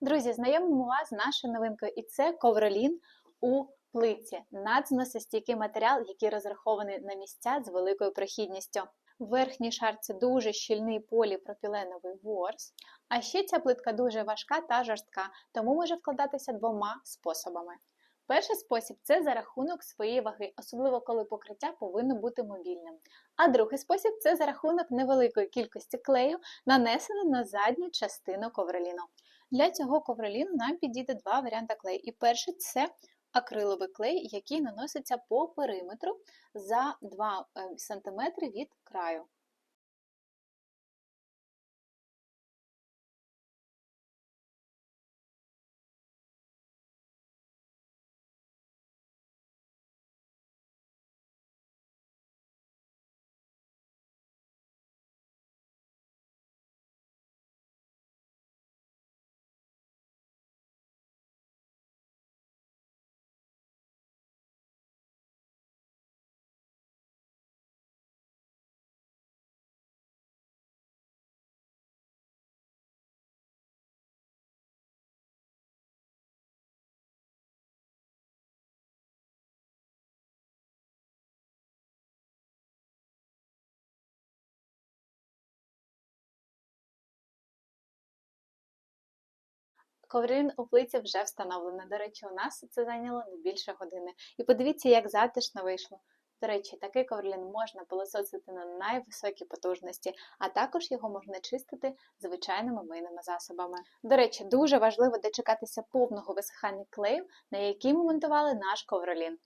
Друзі, знайомимо вас з нашою новинкою, і це ковролін у плитці. Надзносостійкий матеріал, який розрахований на місця з великою прохідністю. Верхній шар це дуже щільний поліпропіленовий ворс, а ще ця плитка дуже важка та жорстка, тому може вкладатися двома способами. Перший спосіб це за рахунок своєї ваги, особливо коли покриття повинно бути мобільним. А другий спосіб це за рахунок невеликої кількості клею, нанесено на задню частину ковроліну. Для цього ковроліну нам підійде два варіанти клею. І перший це акриловий клей, який наноситься по периметру за 2 см від краю. Ковролін у плиці вже встановлено. До речі, у нас це зайняло не більше години. І подивіться, як затишно вийшло. До речі, такий ковролін можна пилососити на найвисокій потужності, а також його можна чистити звичайними мийними засобами. До речі, дуже важливо дочекатися повного висихання клею, на який ми монтували наш ковролін.